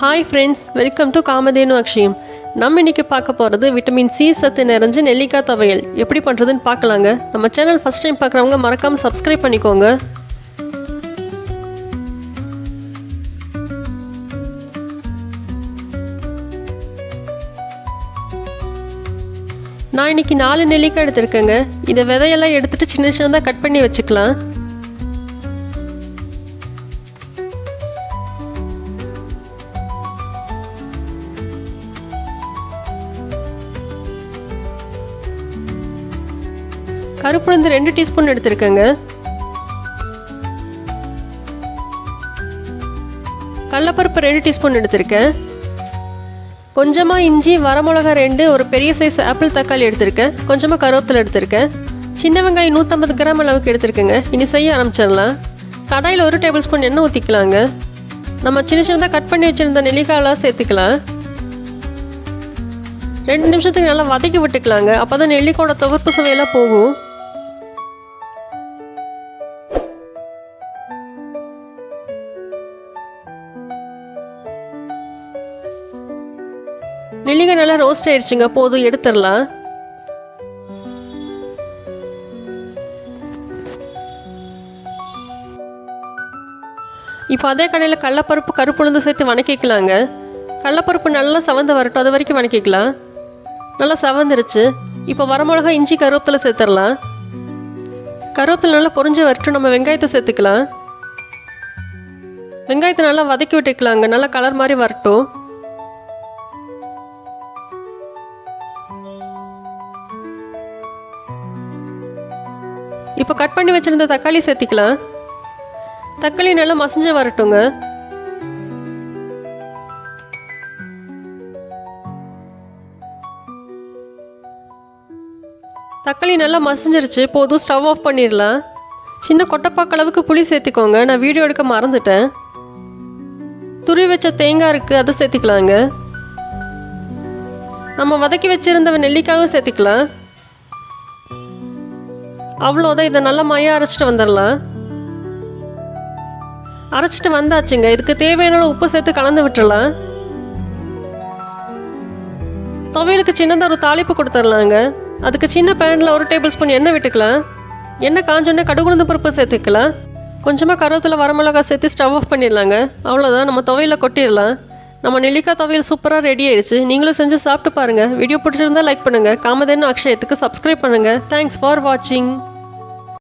Hi friends welcome to Kamadhenu Akshayam நம்ம இன்னைக்கு பார்க்க போகிறது விட்டமின் சி சத்து நிறைஞ்ச நெல்லிக்காய் துவையல். எப்படி பண்ணுறதுன்னு பார்க்கலாங்க. நம்ம சேனல் ஃபஸ்ட் டைம் பார்க்குறவங்க மறக்காமல் சப்ஸ்கிரைப் பண்ணிக்கோங்க. நான் இன்னைக்கு நாலு நெல்லிக்காய் எடுத்திருக்கேங்க. இதை விதையெல்லாம் எடுத்துகிட்டு சின்ன சின்னதாக கட் பண்ணி வச்சுக்கலாம். கருப்புளுந்து ரெண்டு டீஸ்பூன் எடுத்திருக்கேங்க. கடலப்பருப்பு ரெண்டு டீஸ்பூன் எடுத்திருக்கேன். கொஞ்சமாக இஞ்சி வரமிளகா ரெண்டு ஒரு பெரிய சைஸ் ஆப்பிள் தக்காளி எடுத்திருக்கேன். கொஞ்சமாக கருவேப்பிலை எடுத்திருக்கேன். சின்ன வெங்காயம் நூற்றம்பது கிராம் அளவுக்கு எடுத்திருக்கேங்க. இனி செய்ய ஆரம்பிச்சிடலாம். கடாயில் ஒரு டேபிள் ஸ்பூன் எண்ணெய் ஊற்றிக்கலாங்க நம்ம சின்ன சின்னதாக கட் பண்ணி வச்சுருந்த நெல்லிக்காயெல்லாம் சேர்த்துக்கலாம். ரெண்டு நிமிஷத்துக்கு நல்லா வதக்கி விட்டுக்கலாங்க. அப்போ தான் நெல்லிக்காயோட துவர்ப்பு சுவையெல்லாம் போகும். நெல்லிக்காய் நல்லா ரோஸ்ட் ஆயிடுச்சுங்க போதும் எடுத்துடலாம். இப்போ அதே கடையில் கடலப்பருப்பு கருப்புளுந்து சேர்த்து வணக்கிக்கலாங்க. கடலப்பருப்பு நல்லா சவந்து வரட்டும் அது வரைக்கும் வணக்கிக்கலாம். நல்லா சவந்துருச்சு. இப்போ வரமிளகா இஞ்சி கருவேப்பிலை சேர்த்துடலாம். கருவேப்பிலை நல்லா பொறிஞ்சு வரட்டும் நம்ம வெங்காயத்தை சேர்த்துக்கலாம். வெங்காயத்தை நல்லா வதக்கி விட்டுக்கலாங்க நல்லா கலர் மாதிரி வரட்டும். இப்போ கட் பண்ணி வச்சுருந்த தக்காளி சேர்த்திக்கலாம். தக்காளி நல்லா மசிஞ்சு வரட்டுங்க. தக்காளி நல்லா மசிஞ்சிருச்சு போதும் ஸ்டவ் ஆஃப் பண்ணிடலாம். சின்ன கொட்டைப்பாக்க அளவுக்கு புளி சேர்த்துக்கோங்க நான் வீடியோ எடுக்க மறந்துட்டேன். துருவி வச்ச தேங்காய் இருக்குது அதை சேர்த்துக்கலாங்க. நம்ம வதக்கி வச்சுருந்த நெல்லிக்காயும் சேர்த்துக்கலாம். அவ்வளோதான் இதை நல்லா மையம் அரைச்சிட்டு வந்துடலாம். அரைச்சிட்டு வந்தாச்சுங்க. இதுக்கு தேவையான உப்பு சேர்த்து கலந்து விட்டுடலாம். துவையலுக்கு சின்னதாக ஒரு தாளிப்பு கொடுத்துர்லாங்க அதுக்கு சின்ன பேனில் ஒரு டேபிள் ஸ்பூன் எண்ணெய் விட்டுக்கலாம். எண்ணெய் காஞ்சோடனே கடுகுழுந்து பருப்பு சேர்த்துக்கலாம். கொஞ்சமாக கருவேப்பிலை வரமிளகா சேர்த்து ஸ்டவ் ஆஃப் பண்ணிடலாங்க. அவ்வளோதான் நம்ம துவையில் கொட்டிடலாம். நம்ம நெல்லிக்காய் துவையல் சூப்பராக ரெடி ஆயிடுச்சு நீங்களும் செஞ்சு சாப்பிட்டு பாருங்கள் வீடியோ பிடிச்சிருந்தா லைக் பண்ணுங்கள் காமதேன்னு அக்ஷயத்துக்கு சப்ஸ்கிரைப் பண்ணுங்கள் தேங்க்ஸ் ஃபார் வாட்சிங்